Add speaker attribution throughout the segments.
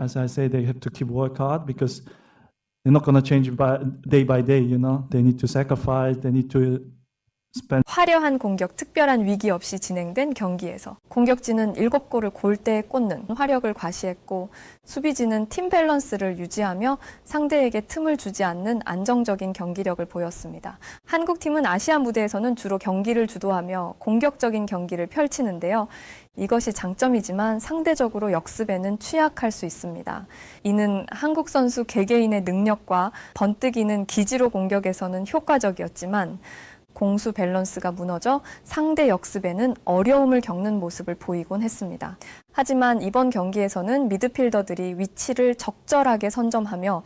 Speaker 1: as I say, they have to keep work hard because they're not going to change by day by day. You know, they need to sacrifice. They need to
Speaker 2: 화려한 공격, 특별한 위기 없이 진행된 경기에서 공격진은 7골을 골대에 꽂는 화력을 과시했고 수비진은 팀 밸런스를 유지하며 상대에게 틈을 주지 않는 안정적인 경기력을 보였습니다. 한국 팀은 아시아 무대에서는 주로 경기를 주도하며 공격적인 경기를 펼치는데요. 이것이 장점이지만 상대적으로 역습에는 취약할 수 있습니다. 이는 한국 선수 개개인의 능력과 번뜩이는 기지로 공격에서는 효과적이었지만 공수 밸런스가 무너져 상대 역습에는 어려움을 겪는 모습을 보이곤 했습니다. 하지만 이번 경기에서는 미드필더들이 위치를 적절하게 선점하며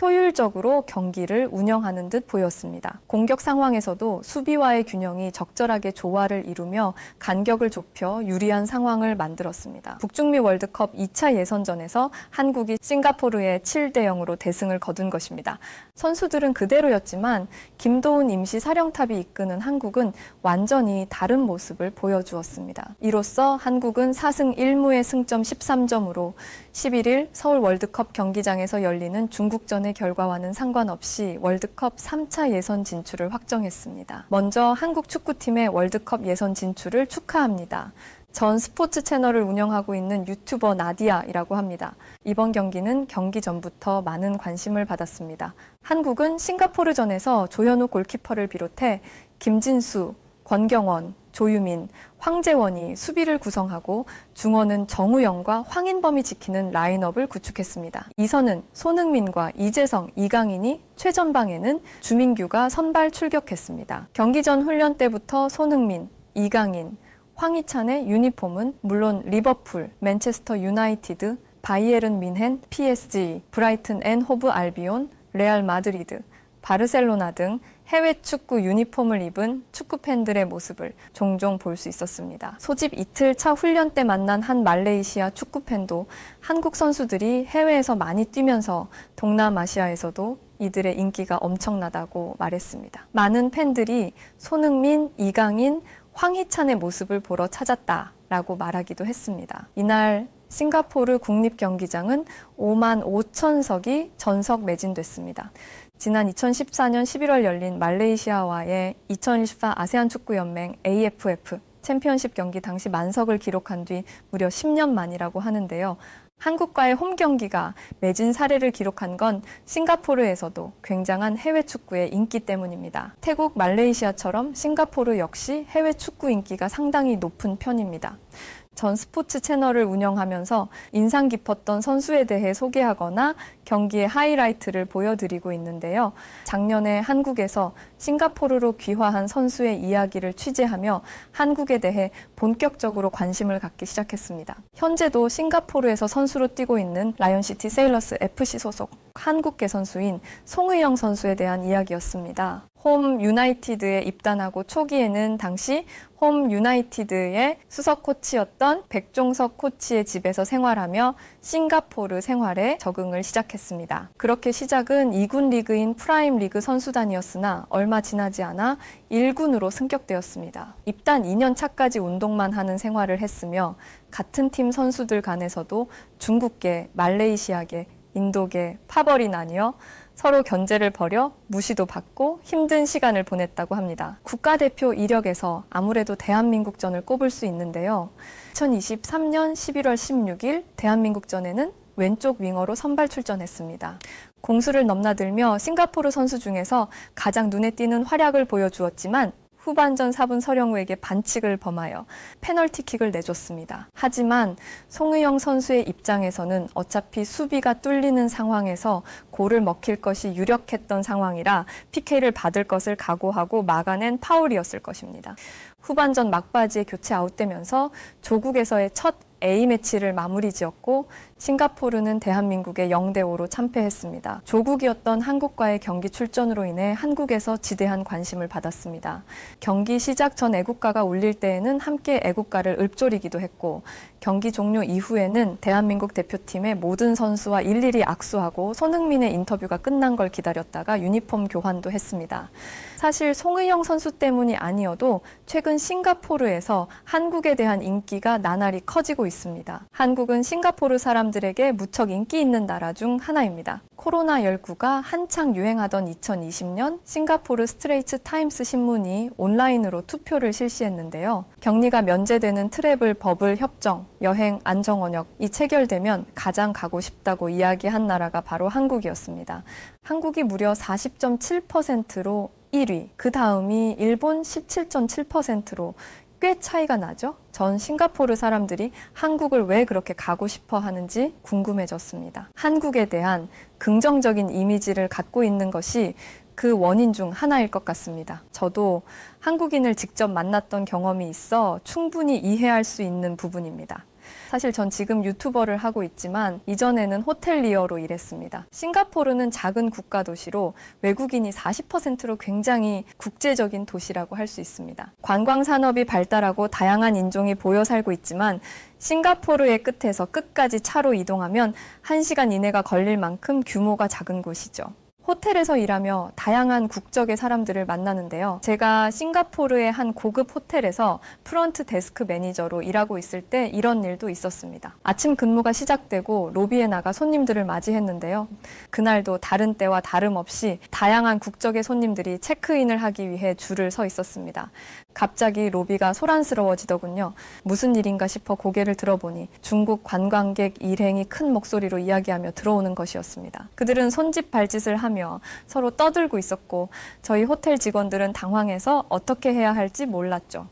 Speaker 2: 효율적으로 경기를 운영하는 듯 보였습니다. 공격 상황에서도 수비와의 균형이 적절하게 조화를 이루며 간격을 좁혀 유리한 상황을 만들었습니다. 북중미 월드컵 2차 예선전에서 한국이 싱가포르에 7대 0으로 대승을 거둔 것입니다. 선수들은 그대로였지만 김도훈 임시 사령탑이 이끄는 한국은 완전히 다른 모습을 보여주었습니다. 이로써 한국은 4승 1무의 승점 13점으로 11일 서울 월드컵 경기장에서 열리는 중국전의 결과와는 상관없이 월드컵 3차 예선 진출을 확정했습니다. 먼저 한국 축구팀의 월드컵 예선 진출을 축하합니다. 전 스포츠 채널을 운영하고 있는 유튜버 나디아이라고 합니다. 이번 경기는 경기 전부터 많은 관심을 받았습니다. 한국은 싱가포르전에서 조현우 골키퍼를 비롯해 김진수, 권경원, 조유민, 황재원이 수비를 구성하고 중원은 정우영과 황인범이 지키는 라인업을 구축했습니다. 이선은 손흥민과 이재성, 이강인이 최전방에는 주민규가 선발 출격했습니다. 경기 전 훈련 때부터 손흥민, 이강인, 황희찬의 유니폼은 물론 리버풀, 맨체스터 유나이티드, 바이에른 민헨, PSG, 브라이튼 앤 호브 알비온, 레알 마드리드, 바르셀로나 등 해외 축구 유니폼을 입은 축구 팬들의 모습을 종종 볼 수 있었습니다. 소집 이틀 차 훈련 때 만난 한 말레이시아 축구 팬도 한국 선수들이 해외에서 많이 뛰면서 동남아시아에서도 이들의 인기가 엄청나다고 말했습니다. 많은 팬들이 손흥민, 이강인, 황희찬의 모습을 보러 찾았다라고 말하기도 했습니다. 이날 싱가포르 국립경기장은 5만 5천석이 전석 매진됐습니다. 지난 2014년 11월 열린 말레이시아와의 2024 아세안 축구연맹 AFF 챔피언십 경기 당시 만석을 기록한 뒤 무려 10년 만이라고 하는데요. 한국과의 홈 경기가 매진 사례를 기록한 건 싱가포르에서도 굉장한 해외 축구의 인기 때문입니다. 태국, 말레이시아처럼 싱가포르 역시 해외 축구 인기가 상당히 높은 편입니다. 전 스포츠 채널을 운영하면서 인상 깊었던 선수에 대해 소개하거나 경기의 하이라이트를 보여드리고 있는데요. 작년에 한국에서 싱가포르로 귀화한 선수의 이야기를 취재하며 한국에 대해 본격적으로 관심을 갖기 시작했습니다. 현재도 싱가포르에서 선수로 뛰고 있는 라이온시티 세일러스 FC 소속 한국계 선수인 송의영 선수에 대한 이야기였습니다. 홈 유나이티드에 입단하고 초기에는 당시 홈 유나이티드의 수석 코치였던 백종석 코치의 집에서 생활하며 싱가포르 생활에 적응을 시작했습니다. 그렇게 시작은 2군 리그인 프라임 리그 선수단이었으나 얼마 지나지 않아 1군으로 승격되었습니다. 입단 2년 차까지 운동만 하는 생활을 했으며 같은 팀 선수들 간에서도 중국계, 말레이시아계, 인도계, 파벌이 나뉘어 서로 견제를 벌여 무시도 받고 힘든 시간을 보냈다고 합니다. 국가대표 이력에서 아무래도 대한민국전을 꼽을 수 있는데요. 2023년 11월 16일 대한민국전에는 왼쪽 윙어로 선발 출전했습니다. 공수를 넘나들며 싱가포르 선수 중에서 가장 눈에 띄는 활약을 보여주었지만 후반전 4분 서령우에게 반칙을 범하여 페널티킥을 내줬습니다. 하지만 송의영 선수의 입장에서는 어차피 수비가 뚫리는 상황에서 골을 먹힐 것이 유력했던 상황이라 PK를 받을 것을 각오하고 막아낸 파울이었을 것입니다. 후반전 막바지에 교체 아웃되면서 조국에서의 첫 A매치를 마무리 지었고 싱가포르는 대한민국의 0대 5로 참패했습니다. 조국이었던 한국과의 경기 출전으로 인해 한국에서 지대한 관심을 받았습니다. 경기 시작 전 애국가가 울릴 때에는 함께 애국가를 읊조리기도 했고 경기 종료 이후에는 대한민국 대표팀의 모든 선수와 일일이 악수하고 손흥민의 인터뷰가 끝난 걸 기다렸다가 유니폼 교환도 했습니다. 사실 송의영 선수 때문이 아니어도 최근 싱가포르에서 한국에 대한 인기가 나날이 커지고 있습니다. 한국은 싱가포르 사람들 사람들에게 무척 인기 있는 나라 중 하나입니다. 코로나19가 한창 유행하던 2020년 싱가포르 스트레이트 타임스 신문이 온라인으로 투표를 실시했는데요. 격리가 면제되는 트래블 버블 협정, 여행 안정 원역이 체결되면 가장 가고 싶다고 이야기한 나라가 바로 한국이었습니다. 한국이 무려 40.7%로 1위, 그 다음이 일본 17.7%로 꽤 차이가 나죠? 전 싱가포르 사람들이 한국을 왜 그렇게 가고 싶어 하는지 궁금해졌습니다. 한국에 대한 긍정적인 이미지를 갖고 있는 것이 그 원인 중 하나일 것 같습니다. 저도 한국인을 직접 만났던 경험이 있어 충분히 이해할 수 있는 부분입니다. 사실 전 지금 유튜버를 하고 있지만 이전에는 호텔리어로 일했습니다. 싱가포르는 작은 국가 도시로 외국인이 40%로 굉장히 국제적인 도시라고 할 수 있습니다. 관광 산업이 발달하고 다양한 인종이 보여 살고 있지만 싱가포르의 끝에서 끝까지 차로 이동하면 1시간 이내가 걸릴 만큼 규모가 작은 곳이죠. 호텔에서 일하며 다양한 국적의 사람들을 만나는데요. 제가 싱가포르의 한 고급 호텔에서 프런트 데스크 매니저로 일하고 있을 때 이런 일도 있었습니다. 아침 근무가 시작되고 로비에 나가 손님들을 맞이했는데요. 그날도 다른 때와 다름없이 다양한 국적의 손님들이 체크인을 하기 위해 줄을 서 있었습니다. 갑자기 로비가 소란스러워지더군요. 무슨 일인가 싶어 고개를 들어보니 중국 관광객 일행이 큰 목소리로 이야기하며 들어오는 것이었습니다. 그들은 손짓 발짓을 하며 서로 떠들고 있었고 저희 호텔 직원들은 당황해서 어떻게 해야 할지 몰랐죠.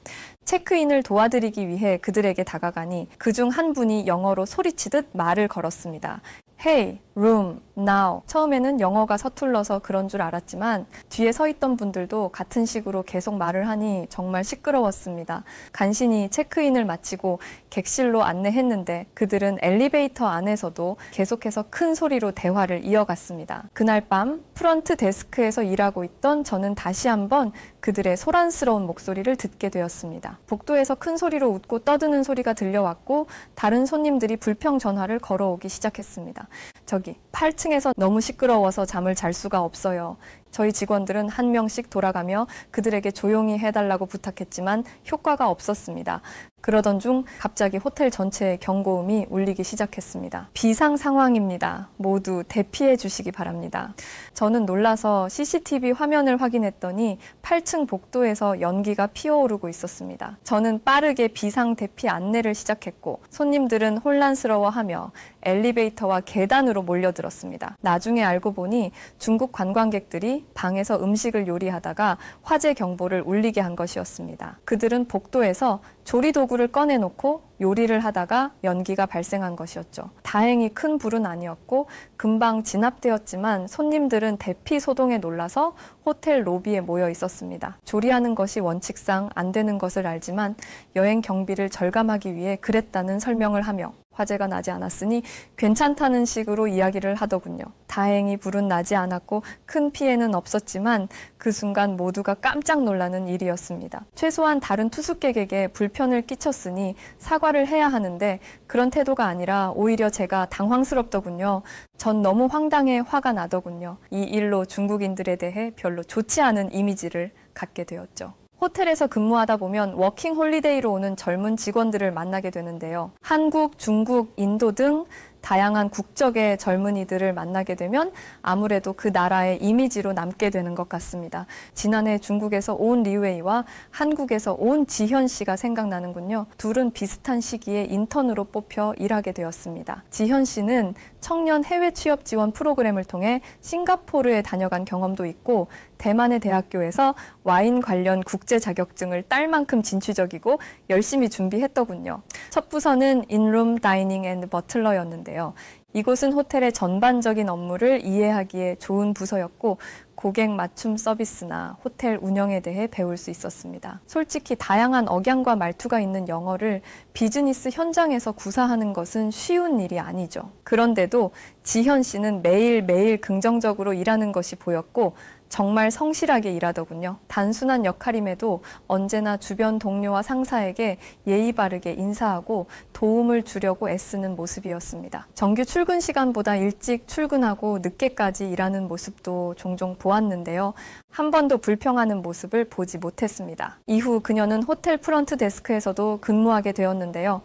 Speaker 2: 체크인을 도와드리기 위해 그들에게 다가가니 그중 한 분이 영어로 소리치듯 말을 걸었습니다. Hey, room, now. 처음에는 영어가 서툴러서 그런 줄 알았지만 뒤에 서 있던 분들도 같은 식으로 계속 말을 하니 정말 시끄러웠습니다. 간신히 체크인을 마치고 객실로 안내했는데 그들은 엘리베이터 안에서도 계속해서 큰 소리로 대화를 이어갔습니다. 그날 밤 프런트 데스크에서 일하고 있던 저는 다시 한번 그들의 소란스러운 목소리를 듣게 되었습니다. 복도에서 큰 소리로 웃고 떠드는 소리가 들려왔고 다른 손님들이 불평 전화를 걸어오기 시작했습니다. 저기 8층에서 너무 시끄러워서 잠을 잘 수가 없어요. 저희 직원들은 한 명씩 돌아가며 그들에게 조용히 해달라고 부탁했지만 효과가 없었습니다. 그러던 중 갑자기 호텔 전체에 경고음이 울리기 시작했습니다. 비상 상황입니다. 모두 대피해 주시기 바랍니다. 저는 놀라서 CCTV 화면을 확인했더니 8층 복도에서 연기가 피어오르고 있었습니다. 저는 빠르게 비상 대피 안내를 시작했고 손님들은 혼란스러워하며 엘리베이터와 계단으로 몰려들었습니다. 나중에 알고 보니 중국 관광객들이 방에서 음식을 요리하다가 화재 경보를 울리게 한 것이었습니다. 그들은 복도에서 조리 도구를 꺼내놓고 요리를 하다가 연기가 발생한 것이었죠. 다행히 큰 불은 아니었고 금방 진압되었지만 손님들은 대피 소동에 놀라서 호텔 로비에 모여 있었습니다. 조리하는 것이 원칙상 안 되는 것을 알지만 여행 경비를 절감하기 위해 그랬다는 설명을 하며 화재가 나지 않았으니 괜찮다는 식으로 이야기를 하더군요. 다행히 불은 나지 않았고 큰 피해는 없었지만 그 순간 모두가 깜짝 놀라는 일이었습니다. 최소한 다른 투숙객에게 불편을 끼쳤으니 사과를 해야 하는데 그런 태도가 아니라 오히려 제가 당황스럽더군요. 전 너무 황당해 화가 나더군요. 이 일로 중국인들에 대해 별로 좋지 않은 이미지를 갖게 되었죠. 호텔에서 근무하다 보면 워킹 홀리데이로 오는 젊은 직원들을 만나게 되는데요. 한국, 중국, 인도 등 다양한 국적의 젊은이들을 만나게 되면 아무래도 그 나라의 이미지로 남게 되는 것 같습니다. 지난해 중국에서 온 리웨이와 한국에서 온 지현 씨가 생각나는군요. 둘은 비슷한 시기에 인턴으로 뽑혀 일하게 되었습니다. 지현 씨는 청년 해외 취업 지원 프로그램을 통해 싱가포르에 다녀간 경험도 있고 대만의 대학교에서 와인 관련 국제 자격증을 딸 만큼 진취적이고 열심히 준비했더군요. 첫 부서는 인룸 다이닝 앤드 버틀러였는데요. 이곳은 호텔의 전반적인 업무를 이해하기에 좋은 부서였고 고객 맞춤 서비스나 호텔 운영에 대해 배울 수 있었습니다. 솔직히 다양한 억양과 말투가 있는 영어를 비즈니스 현장에서 구사하는 것은 쉬운 일이 아니죠. 그런데도 지현 씨는 매일매일 긍정적으로 일하는 것이 보였고 정말 성실하게 일하더군요. 단순한 역할임에도 언제나 주변 동료와 상사에게 예의 바르게 인사하고 도움을 주려고 애쓰는 모습이었습니다. 정규 출근 시간보다 일찍 출근하고 늦게까지 일하는 모습도 종종 보았는데요. 한 번도 불평하는 모습을 보지 못했습니다. 이후 그녀는 호텔 프런트 데스크에서도 근무하게 되었는데요.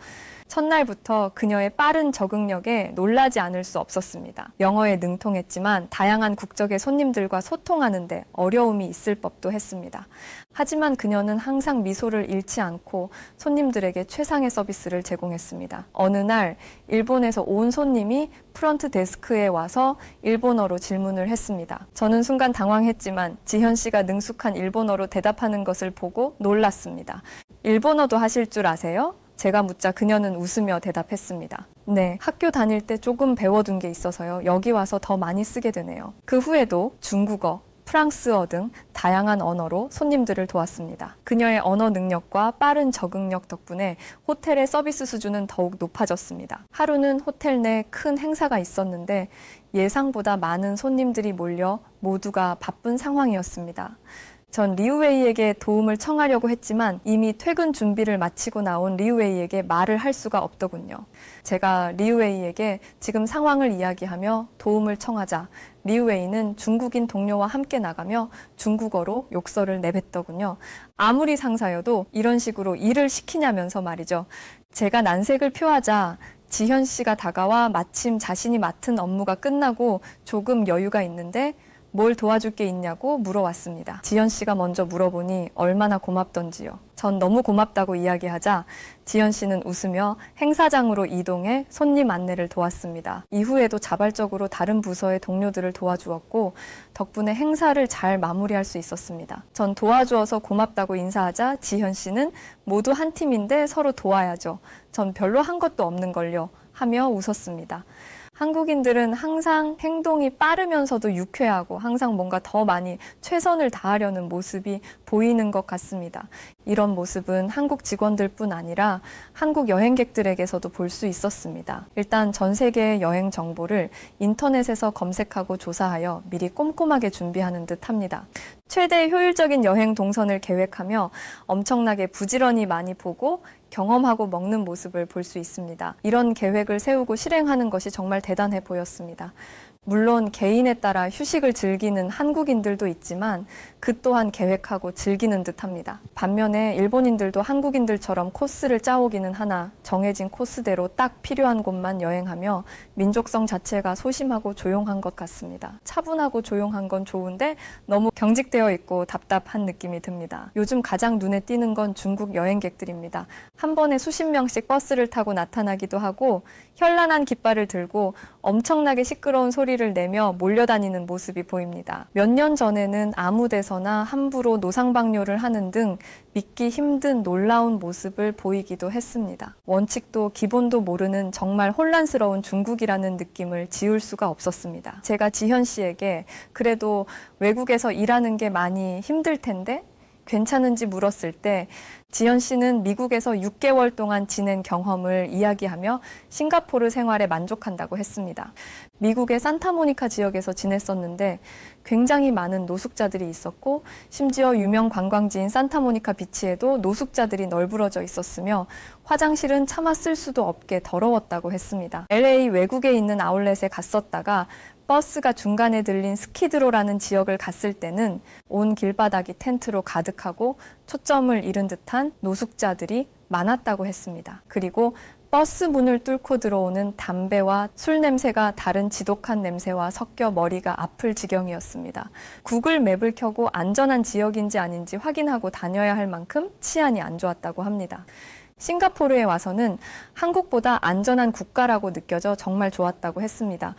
Speaker 2: 첫날부터 그녀의 빠른 적응력에 놀라지 않을 수 없었습니다. 영어에 능통했지만 다양한 국적의 손님들과 소통하는데 어려움이 있을 법도 했습니다. 하지만 그녀는 항상 미소를 잃지 않고 손님들에게 최상의 서비스를 제공했습니다. 어느 날 일본에서 온 손님이 프런트 데스크에 와서 일본어로 질문을 했습니다. 저는 순간 당황했지만 지현 씨가 능숙한 일본어로 대답하는 것을 보고 놀랐습니다. 일본어도 하실 줄 아세요? 제가 묻자 그녀는 웃으며 대답했습니다. 네, 학교 다닐 때 조금 배워둔 게 있어서요. 여기 와서 더 많이 쓰게 되네요. 그 후에도 중국어, 프랑스어 등 다양한 언어로 손님들을 도왔습니다. 그녀의 언어 능력과 빠른 적응력 덕분에 호텔의 서비스 수준은 더욱 높아졌습니다. 하루는 호텔 내 큰 행사가 있었는데 예상보다 많은 손님들이 몰려 모두가 바쁜 상황이었습니다. 전 리우웨이에게 도움을 청하려고 했지만 이미 퇴근 준비를 마치고 나온 리우웨이에게 말을 할 수가 없더군요. 제가 리우웨이에게 지금 상황을 이야기하며 도움을 청하자 리우웨이는 중국인 동료와 함께 나가며 중국어로 욕설을 내뱉더군요. 아무리 상사여도 이런 식으로 일을 시키냐면서 말이죠. 제가 난색을 표하자 지현 씨가 다가와 마침 자신이 맡은 업무가 끝나고 조금 여유가 있는데 뭘 도와줄 게 있냐고 물어왔습니다. 지현 씨가 먼저 물어보니 얼마나 고맙던지요. 전 너무 고맙다고 이야기하자 지현 씨는 웃으며 행사장으로 이동해 손님 안내를 도왔습니다. 이후에도 자발적으로 다른 부서의 동료들을 도와주었고 덕분에 행사를 잘 마무리할 수 있었습니다. 전 도와주어서 고맙다고 인사하자 지현 씨는 모두 한 팀인데 서로 도와야죠. 전 별로 한 것도 없는 걸요. 하며 웃었습니다. 한국인들은 항상 행동이 빠르면서도 유쾌하고 항상 뭔가 더 많이 최선을 다하려는 모습이 보이는 것 같습니다. 이런 모습은 한국 직원들뿐 아니라 한국 여행객들에게서도 볼 수 있었습니다. 일단 전 세계의 여행 정보를 인터넷에서 검색하고 조사하여 미리 꼼꼼하게 준비하는 듯 합니다. 최대 효율적인 여행 동선을 계획하며 엄청나게 부지런히 많이 보고 경험하고 먹는 모습을 볼 수 있습니다. 이런 계획을 세우고 실행하는 것이 정말 대단해 보였습니다. 물론 개인에 따라 휴식을 즐기는 한국인들도 있지만 그 또한 계획하고 즐기는 듯 합니다. 반면에 일본인들도 한국인들처럼 코스를 짜오기는 하나 정해진 코스대로 딱 필요한 곳만 여행하며 민족성 자체가 소심하고 조용한 것 같습니다. 차분하고 조용한 건 좋은데 너무 경직되어 있고 답답한 느낌이 듭니다. 요즘 가장 눈에 띄는 건 중국 여행객들입니다. 한 번에 수십 명씩 버스를 타고 나타나기도 하고 현란한 깃발을 들고 엄청나게 시끄러운 소리를 내며 몰려다니는 모습이 보입니다. 몇 년 전에는 아무 데서나 함부로 노상방뇨를 하는 등 믿기 힘든 놀라운 모습을 보이기도 했습니다. 원칙도 기본도 모르는 정말 혼란스러운 중국이라는 느낌을 지울 수가 없었습니다. 제가 지현 씨에게 그래도 외국에서 일하는 게 많이 힘들 텐데 괜찮은지 물었을 때 지연 씨는 미국에서 6개월 동안 지낸 경험을 이야기하며 싱가포르 생활에 만족한다고 했습니다. 미국의 산타모니카 지역에서 지냈었는데 굉장히 많은 노숙자들이 있었고 심지어 유명 관광지인 산타모니카 비치에도 노숙자들이 널브러져 있었으며 화장실은 차마 쓸 수도 없게 더러웠다고 했습니다. LA 외국에 있는 아울렛에 갔었다가 버스가 중간에 들린 스키드로라는 지역을 갔을 때는 온 길바닥이 텐트로 가득하고 초점을 잃은 듯한 노숙자들이 많았다고 했습니다. 그리고 버스 문을 뚫고 들어오는 담배와 술 냄새가 다른 지독한 냄새와 섞여 머리가 아플 지경이었습니다. 구글 맵을 켜고 안전한 지역인지 아닌지 확인하고 다녀야 할 만큼 치안이 안 좋았다고 합니다. 싱가포르에 와서는 한국보다 안전한 국가라고 느껴져 정말 좋았다고 했습니다.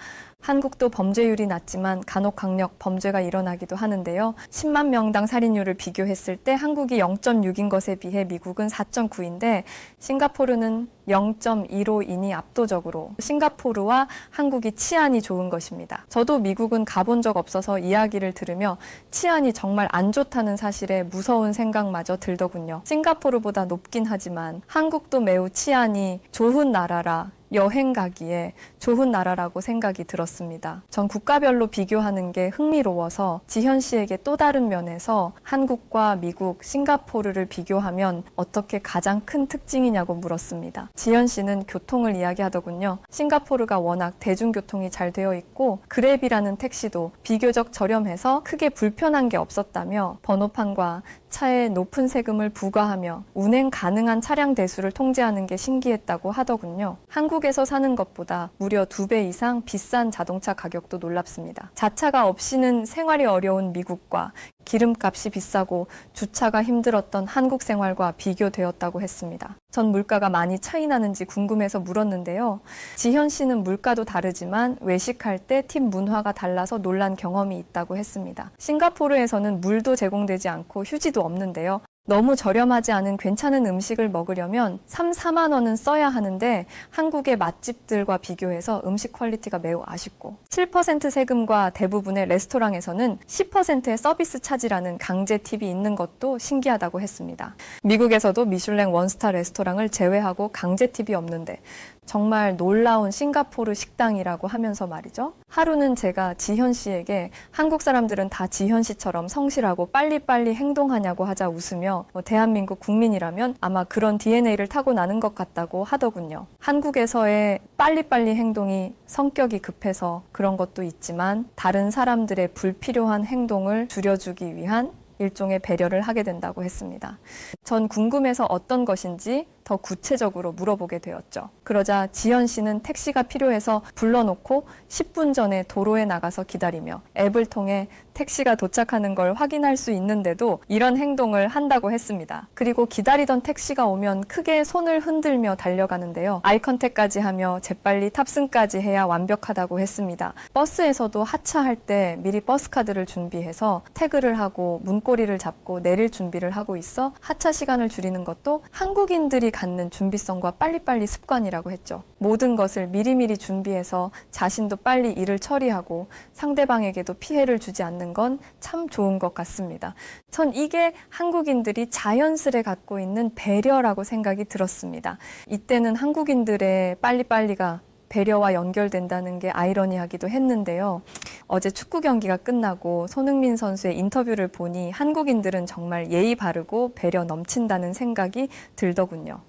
Speaker 2: 한국도 범죄율이 낮지만 간혹 강력 범죄가 일어나기도 하는데요. 10만 명당 살인율을 비교했을 때 한국이 0.6인 것에 비해 미국은 4.9인데 싱가포르는 0.15인이 압도적으로 싱가포르와 한국이 치안이 좋은 것입니다. 저도 미국은 가본 적 없어서 이야기를 들으며 치안이 정말 안 좋다는 사실에 무서운 생각마저 들더군요. 싱가포르보다 높긴 하지만 한국도 매우 치안이 좋은 나라라 여행 가기에 좋은 나라라고 생각이 들었습니다. 전 국가별로 비교하는 게 흥미로워서 지현 씨에게 또 다른 면에서 한국과 미국, 싱가포르를 비교하면 어떻게 가장 큰 특징이냐고 물었습니다. 지현 씨는 교통을 이야기하더군요. 싱가포르가 워낙 대중교통이 잘 되어 있고 그랩이라는 택시도 비교적 저렴해서 크게 불편한 게 없었다며 번호판과 차에 높은 세금을 부과하며 운행 가능한 차량 대수를 통제하는 게 신기했다고 하더군요. 한국 에서 사는 것보다 무려 두 배 이상 비싼 자동차 가격도 놀랍습니다. 자차가 없이는 생활이 어려운 미국과 기름값이 비싸고 주차가 힘들었던 한국 생활과 비교되었다고 했습니다. 전 물가가 많이 차이 나는지 궁금해서 물었는데요. 지현 씨는 물가도 다르지만 외식할 때팀 문화가 달라서 놀란 경험이 있다고 했습니다. 싱가포르에서는 물도 제공되지 않고 휴지도 없는데요. 너무 저렴하지 않은 괜찮은 음식을 먹으려면 3, 4만 원은 써야 하는데 한국의 맛집들과 비교해서 음식 퀄리티가 매우 아쉽고 7% 세금과 대부분의 레스토랑에서는 10%의 서비스 차지라는 강제 팁이 있는 것도 신기하다고 했습니다. 미국에서도 미슐랭 원스타 레스토랑을 제외하고 강제 팁이 없는데 정말 놀라운 싱가포르 식당이라고 하면서 말이죠. 하루는 제가 지현 씨에게 한국 사람들은 다 지현 씨처럼 성실하고 빨리빨리 행동하냐고 하자 웃으며 뭐 대한민국 국민이라면 아마 그런 DNA를 타고 나는 것 같다고 하더군요. 한국에서의 빨리빨리 행동이 성격이 급해서 그런 것도 있지만 다른 사람들의 불필요한 행동을 줄여주기 위한 일종의 배려를 하게 된다고 했습니다. 전 궁금해서 어떤 것인지 더 구체적으로 물어보게 되었죠. 그러자 지연 씨는 택시가 필요해서 불러놓고 10분 전에 도로에 나가서 기다리며 앱을 통해 택시가 도착하는 걸 확인할 수 있는데도 이런 행동을 한다고 했습니다. 그리고 기다리던 택시가 오면 크게 손을 흔들며 달려가는데요. 아이컨택까지 하며 재빨리 탑승까지 해야 완벽하다고 했습니다. 버스에서도 하차할 때 미리 버스 카드를 준비해서 태그를 하고 문고리를 잡고 내릴 준비를 하고 있어 하차 시간을 줄이는 것도 한국인들이 갖는 준비성과 빨리빨리 습관이라고 했죠. 모든 것을 미리미리 준비해서 자신도 빨리 일을 처리하고 상대방에게도 피해를 주지 않는 건 참 좋은 것 같습니다. 전 이게 한국인들이 자연스레 갖고 있는 배려라고 생각이 들었습니다. 이때는 한국인들의 빨리빨리가 배려와 연결된다는 게 아이러니하기도 했는데요. 어제 축구 경기가 끝나고 손흥민 선수의 인터뷰를 보니 한국인들은 정말 예의 바르고 배려 넘친다는 생각이 들더군요.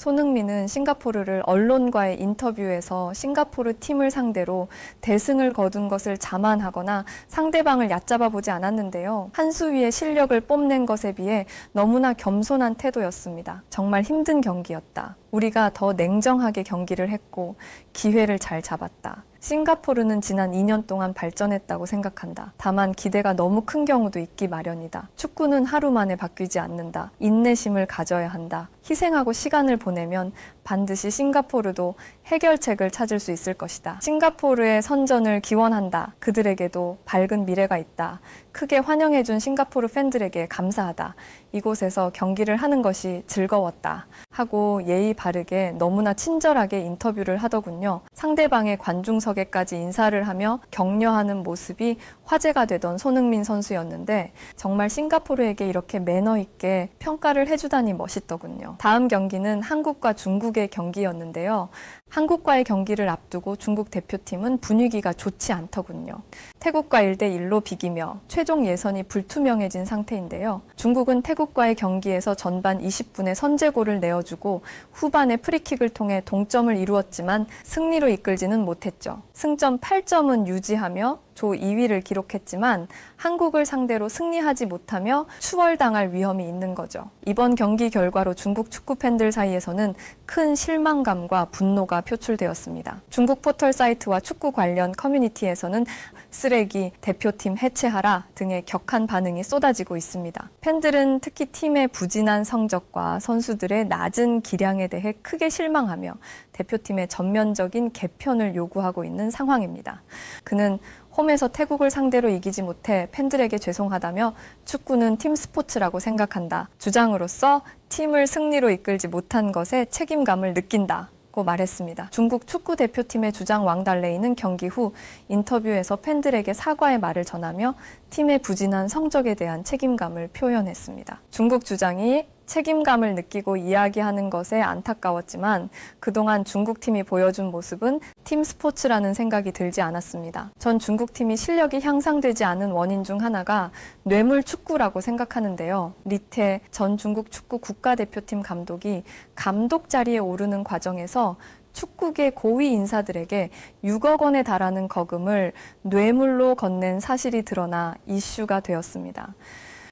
Speaker 2: 손흥민은 싱가포르를 언론과의 인터뷰에서 싱가포르 팀을 상대로 대승을 거둔 것을 자만하거나 상대방을 얕잡아 보지 않았는데요. 한 수 위의 실력을 뽐낸 것에 비해 너무나 겸손한 태도였습니다. 정말 힘든 경기였다. 우리가 더 냉정하게 경기를 했고 기회를 잘 잡았다. 싱가포르는 지난 2년 동안 발전했다고 생각한다. 다만 기대가 너무 큰 경우도 있기 마련이다. 축구는 하루 만에 바뀌지 않는다. 인내심을 가져야 한다. 희생하고 시간을 보내면 반드시 싱가포르도 해결책을 찾을 수 있을 것이다. 싱가포르의 선전을 기원한다. 그들에게도 밝은 미래가 있다. 크게 환영해준 싱가포르 팬들에게 감사하다. 이곳에서 경기를 하는 것이 즐거웠다. 하고 예의 바르게 너무나 친절하게 인터뷰를 하더군요. 상대방의 관중석에까지 인사를 하며 격려하는 모습이 화제가 되던 손흥민 선수였는데 정말 싱가포르에게 이렇게 매너 있게 평가를 해주다니 멋있더군요. 다음 경기는 한국과 중국의 경기였는데요. 한국과의 경기를 앞두고 중국 대표팀은 분위기가 좋지 않더군요. 태국과 1대 1로 비기며 최종 예선이 불투명해진 상태인데요. 중국은 태국과의 경기에서 전반 20분에 선제골을 내어주고 후반에 프리킥을 통해 동점을 이루었지만 승리로 이끌지는 못했죠. 승점 8점은 유지하며 조 2위를 기록했지만 한국을 상대로 승리하지 못하며 추월당할 위험이 있는 거죠. 이번 경기 결과로 중국 축구 팬들 사이에서는 큰 실망감과 분노가 표출되었습니다. 중국 포털 사이트와 축구 관련 커뮤니티에서는 쓰레기, 대표팀 해체하라 등의 격한 반응이 쏟아지고 있습니다. 팬들은 특히 팀의 부진한 성적과 선수들의 낮은 기량에 대해 크게 실망하며 대표팀의 전면적인 개편을 요구하고 있는 상황입니다. 그는 홈에서 태국을 상대로 이기지 못해 팬들에게 죄송하다며 축구는 팀 스포츠라고 생각한다. 주장으로서 팀을 승리로 이끌지 못한 것에 책임감을 느낀다. 고 말했습니다. 중국 축구 대표팀의 주장 왕달레이는 경기 후 인터뷰에서 팬들에게 사과의 말을 전하며 팀의 부진한 성적에 대한 책임감을 표현했습니다. 중국 주장이 책임감을 느끼고 이야기하는 것에 안타까웠지만 그동안 중국팀이 보여준 모습은 팀 스포츠라는 생각이 들지 않았습니다. 전 중국팀이 실력이 향상되지 않은 원인 중 하나가 뇌물 축구라고 생각하는데요. 리태 전 중국 축구 국가대표팀 감독이 감독 자리에 오르는 과정에서 축구계 고위 인사들에게 6억 원에 달하는 거금을 뇌물로 건넨 사실이 드러나 이슈가 되었습니다.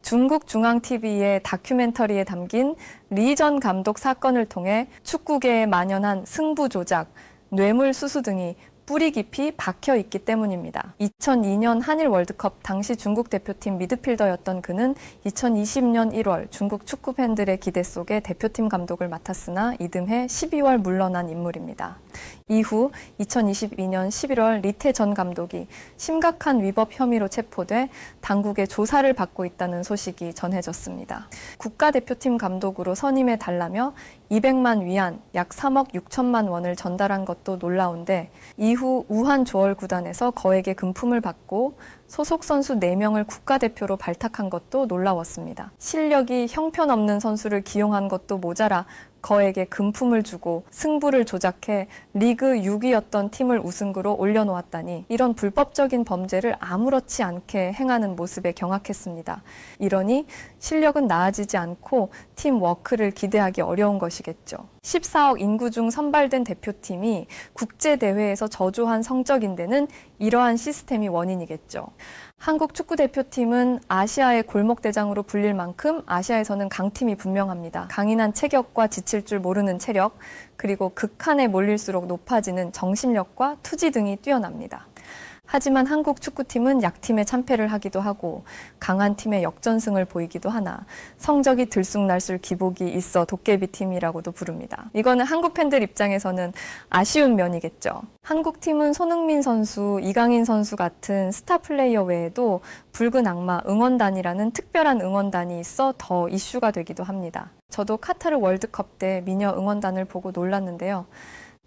Speaker 2: 중국 중앙TV의 다큐멘터리에 담긴 리 전 감독 사건을 통해 축구계에 만연한 승부 조작, 뇌물 수수 등이 뿌리 깊이 박혀 있기 때문입니다. 2002년 한일 월드컵 당시 중국 대표팀 미드필더였던 그는 2020년 1월 중국 축구 팬들의 기대 속에 대표팀 감독을 맡았으나 이듬해 12월 물러난 인물입니다. 이후 2022년 11월 리태 전 감독이 심각한 위법 혐의로 체포돼 당국의 조사를 받고 있다는 소식이 전해졌습니다. 국가대표팀 감독으로 선임해 달라며 200만 위안, 약 3억 6천만 원을 전달한 것도 놀라운데 이후 우한 조얼 구단에서 거액의 금품을 받고 소속 선수 4명을 국가대표로 발탁한 것도 놀라웠습니다. 실력이 형편없는 선수를 기용한 것도 모자라 거액의 금품을 주고 승부를 조작해 리그 6위였던 팀을 우승으로 올려놓았다니 이런 불법적인 범죄를 아무렇지 않게 행하는 모습에 경악했습니다. 이러니 실력은 나아지지 않고 팀 워크를 기대하기 어려운 것이겠죠. 14억 인구 중 선발된 대표팀이 국제대회에서 저조한 성적인데는 이러한 시스템이 원인이겠죠. 한국 축구 대표팀은 아시아의 골목 대장으로 불릴 만큼 아시아에서는 강팀이 분명합니다. 강인한 체격과 지칠 줄 모르는 체력, 그리고 극한에 몰릴수록 높아지는 정신력과 투지 등이 뛰어납니다. 하지만 한국 축구팀은 약팀에 참패를 하기도 하고 강한 팀의 역전승을 보이기도 하나 성적이 들쑥날쑥 기복이 있어 도깨비 팀이라고도 부릅니다. 이거는 한국 팬들 입장에서는 아쉬운 면이겠죠. 한국 팀은 손흥민 선수, 이강인 선수 같은 스타 플레이어 외에도 붉은 악마 응원단이라는 특별한 응원단이 있어 더 이슈가 되기도 합니다. 저도 카타르 월드컵 때 미녀 응원단을 보고 놀랐는데요.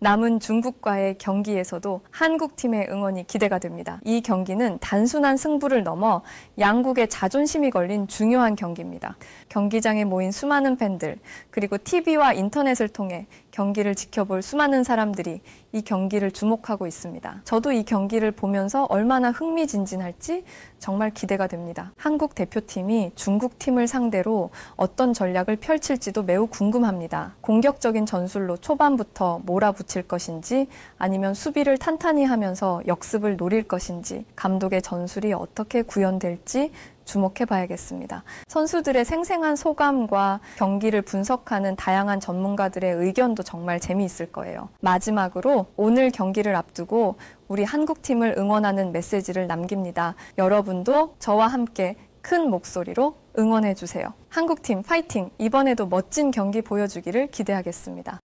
Speaker 2: 남은 중국과의 경기에서도 한국 팀의 응원이 기대가 됩니다. 이 경기는 단순한 승부를 넘어 양국의 자존심이 걸린 중요한 경기입니다. 경기장에 모인 수많은 팬들, 그리고 TV와 인터넷을 통해 경기를 지켜볼 수많은 사람들이 이 경기를 주목하고 있습니다. 저도 이 경기를 보면서 얼마나 흥미진진할지 정말 기대가 됩니다. 한국 대표팀이 중국 팀을 상대로 어떤 전략을 펼칠지도 매우 궁금합니다. 공격적인 전술로 초반부터 몰아붙일 것인지 아니면 수비를 탄탄히 하면서 역습을 노릴 것인지 감독의 전술이 어떻게 구현될지 주목해 봐야겠습니다. 선수들의 생생한 소감과 경기를 분석하는 다양한 전문가들의 의견도 정말 재미있을 거예요. 마지막으로 오늘 경기를 앞두고 우리 한국팀을 응원하는 메시지를 남깁니다. 여러분도 저와 함께 큰 목소리로 응원해 주세요. 한국팀 파이팅! 이번에도 멋진 경기 보여주기를 기대하겠습니다.